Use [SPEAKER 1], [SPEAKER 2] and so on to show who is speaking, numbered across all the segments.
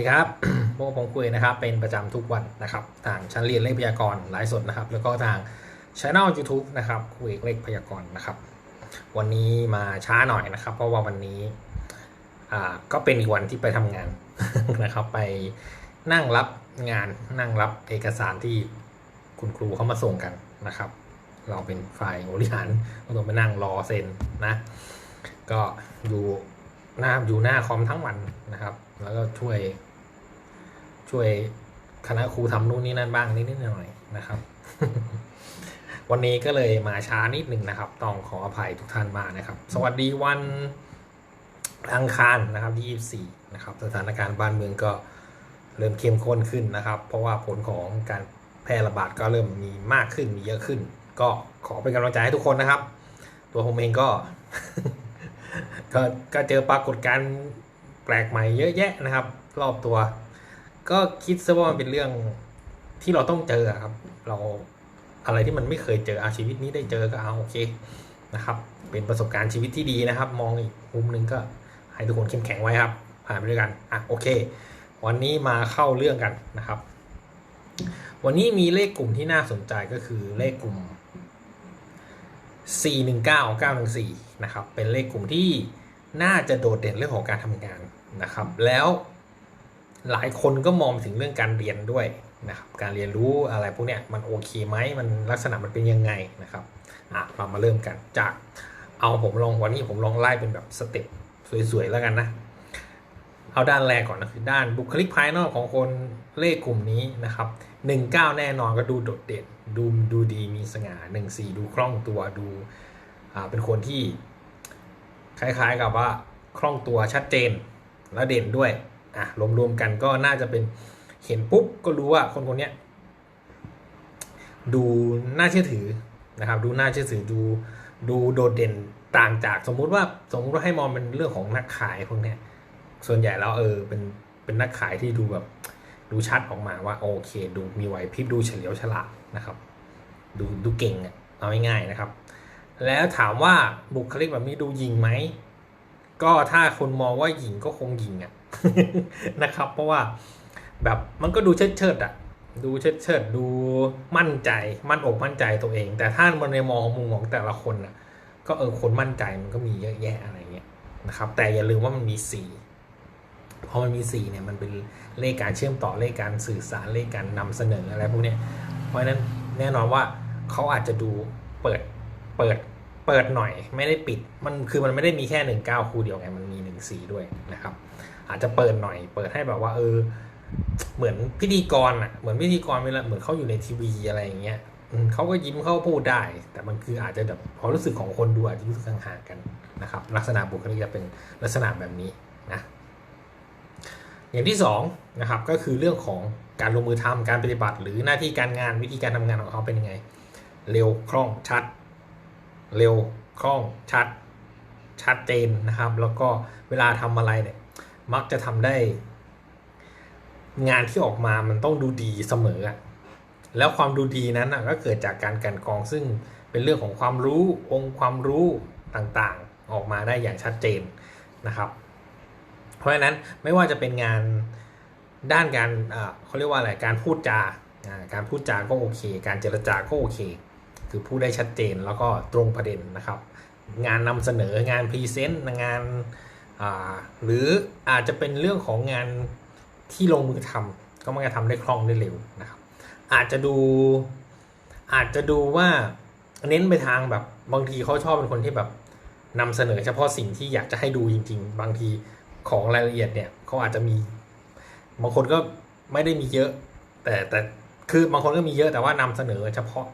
[SPEAKER 1] สวัสดีครับพวกผมคุยนะครับ เป็นประจำทุกวันนะครับ ทางชั้นเรียนเลขพยากรณ์ไลฟ์สดนะครับ แล้วก็ทางช่อง YouTube นะครับคุยเลขพยากรณ์นะครับ วันนี้มาช้าหน่อยนะครับ เพราะว่าวันนี้อ่าก็เป็นอีกวันที่ไปทำงานนะครับ ไปนั่งรับงานนั่งรับเอกสารที่คุณครูเขามาส่งกันนะครับ เราเป็นฝ่ายบริหารก็ต้องไปนั่งรอเซ็นนะ ก็อยู่หน้าอยู่หน้าคอมทั้งวันนะครับ แล้วก็ช่วย ช่วยคณะครูทำนู่นนี่นั่นบ้างนิดๆหน่อยๆนะครับ วันนี้ก็เลยมาช้านิดหนึ่งนะครับ ต้องขออภัยทุกท่านมากนะครับ สวัสดีวันอังคารนะครับที่24นะครับ สถานการณ์บ้านเมืองก็เริ่มเข้มข้นขึ้นนะครับ เพราะว่าผลของการแพร่ระบาดก็เริ่มมีมากขึ้นมีเยอะขึ้น ก็ขอเป็นกำลังใจให้ทุกคนนะครับ ตัวผมเองก็ ก็ก็เจอปรากฏการณ์แปลกใหม่เยอะแยะนะครับ รอบตัว ก็คิดซะว่ามันเป็นเรื่องที่เราต้องเจอครับ เราอะไรที่มันไม่เคยเจออาชีวิตนี้ได้เจอก็เอาโอเคนะครับ เป็นประสบการณ์ชีวิตที่ดีนะครับ มองอีกมุมหนึ่งก็ให้ทุกคนเข้มแข็งไว้ครับ ผ่านไปด้วยกันอะโอเค วันนี้มาเข้าเรื่องกันนะครับ วันนี้มีเลขกลุ่มที่น่าสนใจก็คือเลขกลุ่ม 419914นะครับ เป็นเลขกลุ่มที่น่าจะโดดเด่นเรื่องของการทำงานนะครับ แล้ว หลายคนก็มองไปถึงเรื่องการเรียนด้วยนะครับการเรียนรู้อะไรพวกเนี้ยมันโอเคไหมมันลักษณะมันเป็นยังไงนะครับอะเรามาเริ่มกันจากเอาผมลองวันนี้ผมลองไล่เป็นแบบสเต็ปสวยๆแล้วกันนะเอาด้านแรกก่อนนะคือด้านบุคลิกภายนอกของคนเลขกลุ่มนี้นะครับ19 แน่นอนก็ดูโดดเด่นดูดูดีมีสง่า14 ดูคล่องตัวดูอ่าเป็นคนที่คล้ายๆกับว่าคล่องตัวชัดเจนและเด่นด้วย อะรวมๆกันก็น่าจะเป็นเห็นปุ๊บก็รู้ว่าคนคนนี้ดูน่าเชื่อถือนะครับ ดูน่าเชื่อถือดูดูโดดเด่นต่างจากสมมุติว่าสมมุติว่าให้มองเป็นเรื่องของนักขายพวกนี้ส่วนใหญ่แล้วเออเป็นเป็นนักขายที่ดูแบบดูชัดออกมาว่าโอเค ดูมีไหวพริบดูเฉลียวฉลาดนะครับ ดูดูเก่งอะเอาง่ายๆนะครับ แล้วถามว่าบุคลิกแบบนี้ดูยิงไหมก็ถ้าคนมองว่าหญิงก็คงหญิงอะ นะครับ เพราะว่าแบบมันก็ดูเชิดเชิดอะดูเชิดเชิดดูมั่นใจมั่นอกมั่นใจตัวเอง แต่ถ้ามันในมองมุมของแต่ละคนอะก็เออคนมั่นใจมันก็มีเยอะแยะอะไรเงี้ยนะครับ แต่อย่าลืมว่ามันมีสี่พอมันมี4เนี่ยมันเป็นเลขการเชื่อมต่อเลขการสื่อสารเลขการนำเสนออะไรพวกเนี้ยเพราะฉะนั้นแน่นอนว่าเขาอาจจะดูเปิดเปิดเปิดหน่อยไม่ได้ปิดมันคือมันไม่ได้มีแค่หนึ่งเก้าคู่เดียวไงมันมีหนึ่งสีด้วยนะครับ อาจจะเปิดหน่อย เปิดให้แบบว่า เออ เหมือนพิธีกรอะเหมือนพิธีกรเวลาเหมือนเขาอยู่ในทีวีอะไรอย่างเงี้ยเขาก็ยิ้มเขาพูดได้ แต่มันคืออาจจะแบบความรู้สึกของคนดูอาจจะรู้สึกห่างๆกันนะครับ ลักษณะบุคลิกจะเป็นลักษณะแบบนี้นะอย่างที่สองนะครับก็คือเรื่องของการลงมือทำการปฏิบัติ หรือหน้าที่การงานวิธีการทำงานของเขาเป็นยังไง เร็วคล่องชัด เร็วคล่องชัด ชัดเจนนะครับ แล้วก็เวลาทำอะไรเนี่ย มักจะทำได้ งานที่ออกมามันต้องดูดีเสมอ แล้วความดูดีนั้นก็เกิดจากการกันกองซึ่งเป็นเรื่องของความรู้องค์ความรู้ต่างๆ ออกมาได้อย่างชัดเจนนะครับ เพราะฉะนั้นไม่ว่าจะเป็นงานด้านการเขาเรียกว่าอะไรการพูดจาการพูดจาก็โอเค การเจรจาก็โอเค คือพูดได้ชัดเจนแล้วก็ตรงประเด็นนะครับ งานนำเสนองานพรีเซนต์งาน หรืออาจจะเป็นเรื่องของงานที่ลงมือทำก็มันจะทำได้คล่องได้เร็วนะครับ อาจจะดูอาจจะดูว่าเน้นไปทางแบบบางทีเขาชอบเป็นคนที่แบบนำเสนอเฉพาะสิ่งที่อยากจะให้ดูจริง ๆ บางทีของรายละเอียดเนี่ยเขาอาจจะมี บางคนก็ไม่ได้มีเยอะ แต่แต่คือบางคนก็มีเยอะแต่ว่านำเสนอเฉพาะ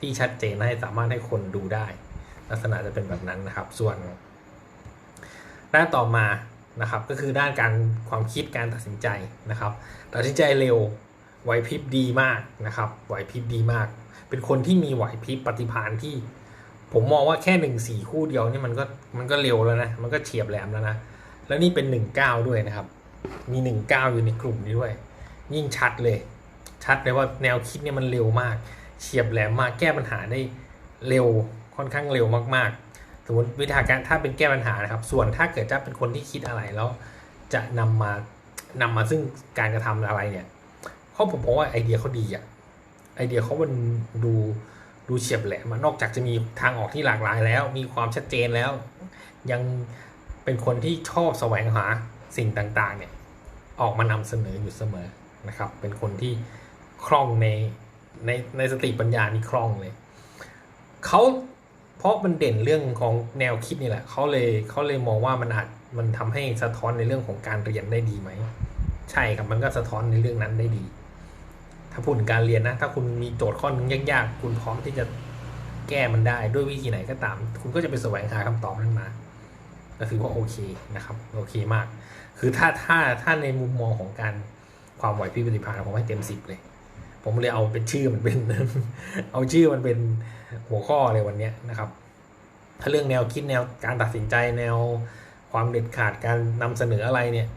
[SPEAKER 1] ที่ชัดเจนให้สามารถให้คนดูได้ ลักษณะจะเป็นแบบนั้นนะครับ ส่วน ด้านต่อมานะครับก็คือด้านการความคิดการตัดสินใจนะครับ ตัดสินใจเร็วไหวพริบดีมากนะครับไหวพริบดีมาก เป็นคนที่มีไหวพริบปฏิภาณที่ ผมมองว่าแค่หนึ่งสี่คู่เดียวนี่มันก็มันก็เร็วแล้วนะมันก็เฉียบแหลมแล้วนะแล้วนี่เป็นหนึ่งเก้าด้วยนะครับ มีหนึ่งเก้าอยู่ในกลุ่มนี้ด้วย ยิ่งชัดเลย ชัดเลยว่าแนวคิดเนี่ยมันเร็วมาก เฉียบแหลมมากแก้ปัญหาได้เร็วค่อนข้างเร็วมากๆ สมมติวิธีการถ้าเป็นแก้ปัญหานะครับ ส่วนถ้าเกิดจะเป็นคนที่คิดอะไรแล้ว จะนำมานำมาซึ่งการกระทำอะไรเนี่ยเขาผมบอกว่าไอเดียเขาดีอะไอเดียเขามันดูดูเฉียบแหลมนอกจากจะมีทางออกที่หลากหลายแล้ว มีความชัดเจนแล้ว ยังเป็นคนที่ชอบแสวงหาสิ่งต่างๆเนี่ยออกมานำเสนออยู่เสมอนะครับ เป็นคนที่คล่องในในในสติปัญญานี่คล่องเลยเขา ราะมันเด่นเรื่องของแนวคิดนี่แหละเขาเลยเขาเลยมองว่ามันอาจมันทำให้สะท้อนในเรื่องของการเรียนได้ดีไหม ใช่ครับมันก็สะท้อนในเรื่องนั้นได้ดี ถ้าพูดถึงการเรียนนะ ถ้าคุณมีโจทย์ข้อนึงยากๆ คุณพร้อมที่จะแก้มันได้ด้วยวิธีไหนก็ตาม คุณก็จะไปแสวงหาคำตอบนั้นมาก็ถือว่าโอเคนะครับโอเคมาก คือถ้าถ้าถ้าในมุมมองของการความไหวพริบปฏิภาณผมให้เต็มสิบเลย ผมเลยเอาเป็นชื่อมันเป็น เอาชื่อมันเป็นหัวข้อเลยวันนี้นะครับ ถ้าเรื่องแนวคิดแนวการตัดสินใจแนวความเด็ดขาดการนำเสนออะไรเนี่ย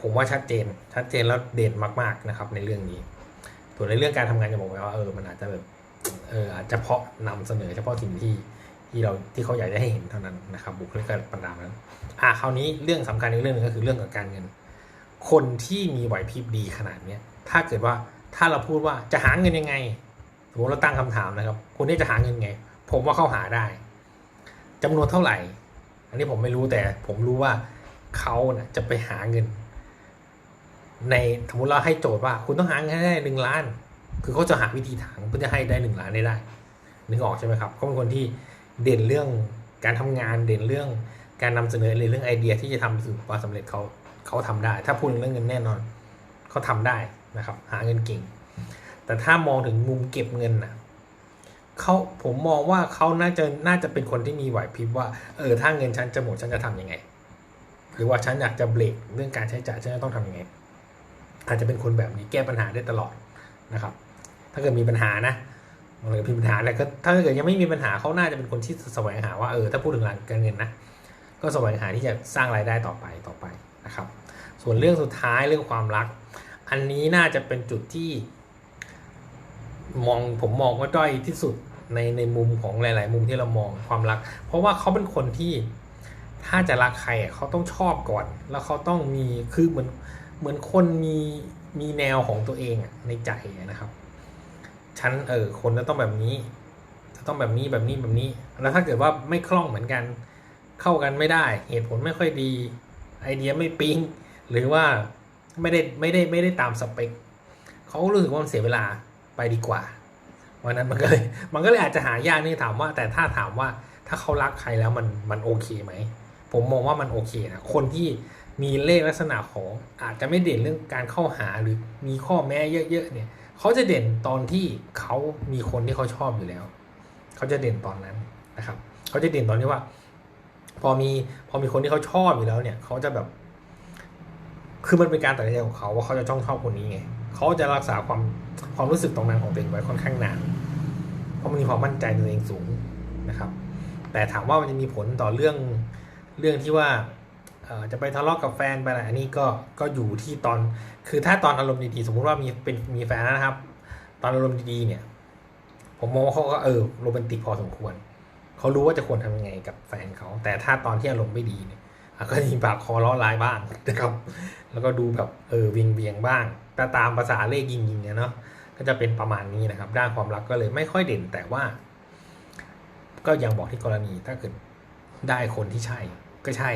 [SPEAKER 1] ผมว่าชัดเจน ชัดเจนแล้วเด่นมาก ๆนะครับ ในเรื่องนี้ส่วนในเรื่องการทำงานจะบอกไว้ว่าเออมันอาจจะแบบเอออาจจะเพาะนำเสนอเฉพาะสิ่งที่ที่เราที่เขาอยากจะให้เห็นเท่านั้นนะครับ บุคลิกประดามนั้น อะคราวนี้เรื่องสำคัญในเรื่องหนึงก็คือเรื่องของการเงิน คนที่มีไหวพริบดีขนาดเนี้ยถ้าเกิดว่า ถ้าเราพูดว่าจะหาเงินยังไงสมมติเราตั้งคำถามนะครับคนนี้จะหาเงินไง ผมว่าเขาหาได้จำนวนเท่าไหร่ อันนี้ผมไม่รู้แต่ผมรู้ว่าเขานะจะไปหาเงิน ในสมมติเราให้โจทย์ว่า คุณต้องหาเงินให้ได้หนึ่งล้าน คือเขาจะหาวิธีทางเพื่อจะให้ได้หนึ่งล้านได้ได้นึกออกใช่ไหมครับเขาเป็นคนที่เด่นเรื่องการทำงานเด่นเรื่องการนำเสนอเรื่องไอเดียที่จะทำสู่ความสำเร็จเขาเขาทำได้ ถ้าพูดเรื่องเงินแน่นอน เขาทำได้นะครับ หาเงินเก่ง แต่ถ้ามองถึงมุมเก็บเงินนะเขาผมมองว่าเขาน่าจะน่าจะเป็นคนที่มีไหวพริบว่าเออถ้าเงินฉันจะหมดฉันจะทํำยังไง หรือว่าฉันอยากจะเบรกเรื่องการใช้จ่ายฉันจะต้องทำยังไง อาจจะเป็นคนแบบนี้แก้ปัญหาได้ตลอดนะครับ ถ้าเกิดมีปัญหานะมันเลยมีปัญหาแล้วก็ถ้าเกิดยังไม่มีปัญหาเขาน่าจะเป็นคนที่แสวงหาว่าเออถ้าพูดถึงหลังการเงินนะก็แสวงหาที่จะสร้างรายได้ต่อไปต่อไป นะครับ ส่วนเรื่องสุดท้ายเรื่องความรัก อันนี้น่าจะเป็นจุดที่ มองผมมองว่าด้อยที่สุดในในมุมของหลาย ๆ มุมที่เรามองความรัก เพราะว่าเขาเป็นคนที่ถ้าจะรักใครเขาต้องชอบก่อน แล้วเขาต้องมีคือเหมือนเหมือนคนมีมีแนวของตัวเองในใจนะครับฉันเออคนจะต้องแบบนี้จะต้องแบบนี้แบบนี้แบบนี้ แล้วถ้าเกิดว่าไม่คล่องเหมือนกัน เข้ากันไม่ได้ เหตุผลไม่ค่อยดี ไอเดียไม่ปิ๊งหรือว่าไม่ได้ไม่ได้ไม่ได้ตามสเปคเขาก็รู้สึกว่ามันเสียเวลาไปดีกว่าวันนั้นมันก็เลยมันก็เลยอาจจะหายากนี่ถามว่า แต่ถ้าถามว่าถ้าเขารักใครแล้วมันมันโอเคไหมผมมองว่ามันโอเคนะคนที่มีเลขลักษณะของอาจจะไม่เด่นเรื่องการเข้าหาหรือมีข้อแม้เยอะๆเนี่ยเขาจะเด่นตอนที่เขามีคนที่เขาชอบอยู่แล้ว เขาจะเด่นตอนนั้นนะครับ เขาจะเด่นตอนที่ว่า พอมีพอมีคนที่เขาชอบอยู่แล้วเนี่ยเขาจะแบบ คือมันเป็นการตัดสินใจของเขาว่าเขาจะจ้องชอบคนนี้ไงเขาจะรักษาความความรู้สึกตรงนั้นของตัวเองไว้ค่อนข้างนานเพราะมันมีความมั่นใจในตัวเองสูงนะครับ แต่ถามว่ามันจะมีผลต่อเรื่องเรื่องที่ว่าจะไปทะเลาะกับแฟนไปอะไรอันนี้ก็ก็อยู่ที่ตอน คือถ้าตอนอารมณ์ดีๆสมมุติว่ามีเป็นมีแฟนนะครับ ตอนอารมณ์ดีๆเนี่ย ผมมองว่าเขาก็เออโรแมนติกพอสมควร เขารู้ว่าจะควรทำยังไงกับแฟนเขา แต่ถ้าตอนที่อารมณ์ไม่ดีเนี่ยอะก็มีปากคอล้อลายบ้างนะครับ แล้วก็ดูแบบเออเวียงเวียงบ้างแต่ตามภาษาเลขยิงยิงๆเนี่ยเนาะก็จะเป็นประมาณนี้นะครับ ด้านความรักก็เลยไม่ค่อยเด่นแต่ว่า ก็ยังบอกที่กรณีถ้าเกิดได้คนที่ใช่ก็ใช่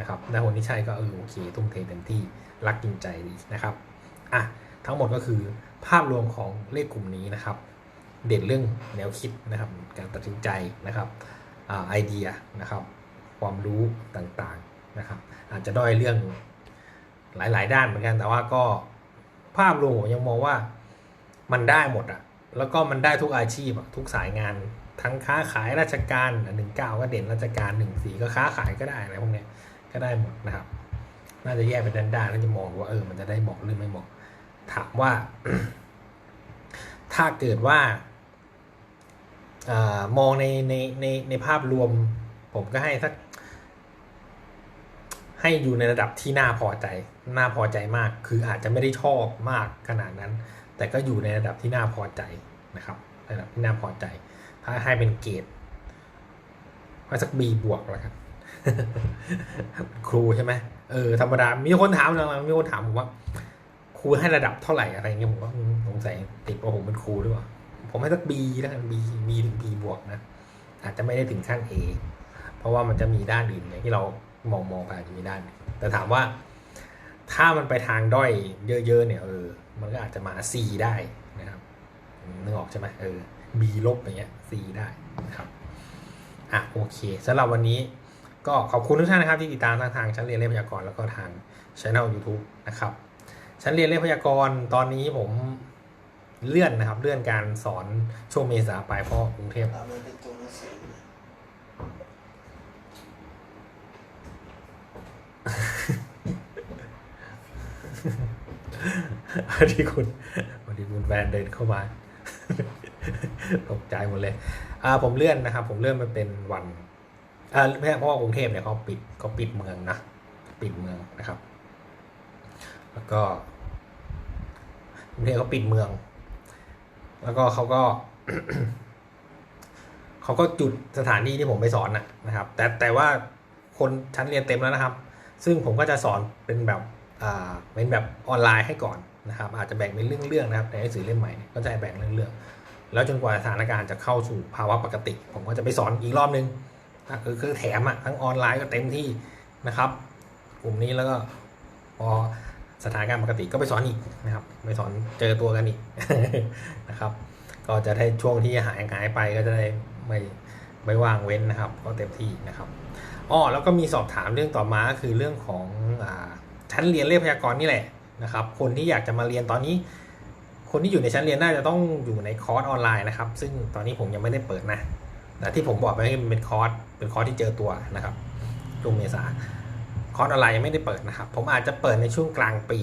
[SPEAKER 1] นะครับได้คนที่ใช่ก็เออโอเค ทุ่มเทเต็มที่รักจริงใจดีนะครับอะทั้งหมดก็คือภาพรวมของเลขกลุ่มนี้นะครับ เด่นเรื่องแนวคิดนะครับ การตัดสินใจนะครับอไอเดียนะครับ ความรู้ต่างๆนะครับ อาจจะด้อยเรื่องหลาย ๆ ด้านเหมือนกัน แต่ว่าก็ภาพรวมผมยังมองว่ามันได้หมดอะแล้วก็มันได้ทุกอาชีพทุกสายงานทั้งค้าขายราชการหนึ่งเก้าก็เด่นราชการหนึ่งสี่ก็ค้าขายก็ได้อะไรพวกนี้ก็ได้หมดนะครับ น่าจะแยกเป็นด้านๆแล้วจะมองว่าเออมันจะได้เหมาะหรือไม่เหมาะถามว่า ถ้าเกิดว่า อมองในในในในภาพรวม ผมก็ให้สัก ให้อยู่ในระดับที่น่าพอใจ น่าพอใจมาก คืออาจจะไม่ได้ชอบมากขนาดนั้น แต่ก็อยู่ในระดับที่น่าพอใจนะครับ ระดับที่น่าพอใจ ถ้าให้เป็นเกรดให้สัก B บวกแล้วครับครูใช่ไหมเออธรรมดา มีคนถามนะมีคนถามผมว่า ครูให้ระดับเท่าไหร่อะไรเงี้ยผมว่าสงสัยติดว่าผมเป็นครูหรือเปล่า ผมให้สักบีแล้วกันบีบีถึงบีบวกนะ อาจจะไม่ได้ถึงขั้น A เพราะว่ามันจะมีด้านอื่นอย่างที่เรามองมองไปอาจจะมีด้าน แต่ถามว่า ถ้ามันไปทางด้อยเยอะ ๆ เนี่ยเออ มันก็อาจจะมา C ได้นะครับนึกออกใช่ไหมเออ B ลบอย่างเงี้ย C ได้นะครับอะโอเคสำหรับวันนี้ก็ขอบคุณทุกท่านนะครับที่ติดตามทางทางชั้นเรียนเลขพยากรณ์แล้วก็ทางช่อง YouTube นะครับชั้นเรียนเลขพยากรณ์ตอนนี้ผม เลื่อนนะครับ เลื่อนการสอนช่วงเมษาไปเพราะกรุงเทพ
[SPEAKER 2] อันเป็นตัวหนังสือนะ
[SPEAKER 1] วันที่คุณวันที่คุณแฟนเดินเข้ามา ตกใจหมดเลย อ่า ผมเลื่อนนะครับ ผมเลื่อนมาเป็นวัน อ่าเพราะว่ากรุงเทพเนี่ยเขาปิดเขาปิดเมืองนะ ปิดเมืองนะครับ แล้วก็กรุงเทพเขาปิดเมือง แล้วก็เขาก็เขาก็จุดสถานที่ที่ผมไปสอนนะนะครับ แต่แต่ว่าคนชั้นเรียนเต็มแล้วนะครับ ซึ่งผมก็จะสอนเป็นแบบอ่าเป็นแบบออนไลน์ให้ก่อนนะครับ อาจจะแบ่งเป็นเรื่องๆนะครับในหนังสือเล่มใหม่ก็จะแบ่งเรื่องๆแล้วจนกว่าสถานการณ์จะเข้าสู่ภาวะปกติ ผมก็จะไปสอนอีกรอบนึงอะคือคือแถมอะทั้งออนไลน์ก็เต็มที่นะครับ กลุ่มนี้แล้วก็พอ สถานการณ์ปกติก็ไปสอนอีกนะครับไปสอนเจอตัวกันอีกนะครับ ก็จะได้ช่วงที่หายหายไปก็จะได้ไม่ไม่ว่างเว้นนะครับก็เต็มที่นะครับอ๋อแล้วก็มีสอบถามเรื่องต่อมาก็คือเรื่องของอชั้นเรียนเลขพยากรณ์นี่แหละนะครับ คนที่อยากจะมาเรียนตอนนี้ คนที่อยู่ในชั้นเรียนน่าจะต้องอยู่ในคอร์สออนไลน์นะครับ ซึ่งตอนนี้ผมยังไม่ได้เปิดนะแต่ที่ผมบอกไปให้เป็นคอร์สเป็นคอร์สที่เจอตัวนะครับช่วงเมษา คอร์สออนไลน์ยังไม่ได้เปิดนะครับ ผมอาจจะเปิดในช่วงกลางปี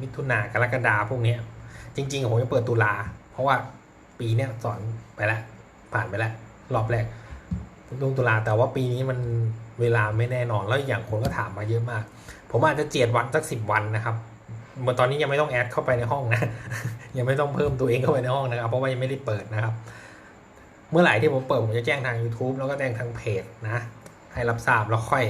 [SPEAKER 1] มิถุนากรกฎาพวกนี้จริงๆผมจะเปิดตุลาเพราะว่าปีเนี้ยสอนไปแล้วผ่านไปแล้วรอบแรกลงตุลาแต่ว่าปีนี้มันเวลาไม่แน่นอนแล้วอย่างคนก็ถามมาเยอะมาก ผมอาจจะเจียดวันสักสิบวันนะครับเมื่อตอนนี้ยังไม่ต้องแอดเข้าไปในห้องนะ ยังไม่ต้องเพิ่มตัวเองเข้าไปในห้องนะครับ เพราะว่ายังไม่ได้เปิดนะครับ เมื่อไหร่ที่ผมเปิดผมจะแจ้งทาง YouTube แล้วก็แจ้งทางเพจนะ ให้รับทราบแล้วค่อย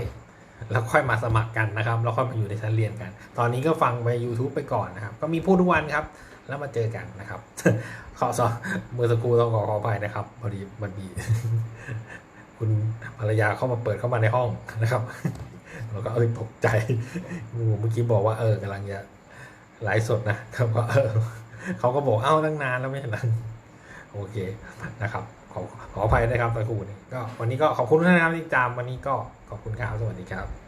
[SPEAKER 1] แล้วค่อยมาสมัครกันนะครับ แล้วค่อยมาอยู่ในชั้นเรียนกัน ตอนนี้ก็ฟังไป YouTube ไปก่อนนะครับ ก็มีพูดทุกวันครับ แล้วมาเจอกันนะครับ ขอสอเมื่อสักครู่ต้องขอขอภัยนะครับพอดีมันมีคุณภรรยาเข้ามาเปิดเข้ามาในห้องนะครับแล้วก็เออตกใจเมื่อกี้บอกว่าเออกำลังจะไลฟ์สดนะครับก็เออเขาก็บอกเอ้าตั้งนานแล้วไม่เหรอโอเคนะครับ ขอขออภัยนะครับตะคูนี้ก็วันนี้ก็ขอบคุณทุกท่านนะครับที่ตามวันนี้ก็ขอบคุณครับสวัสดีครับ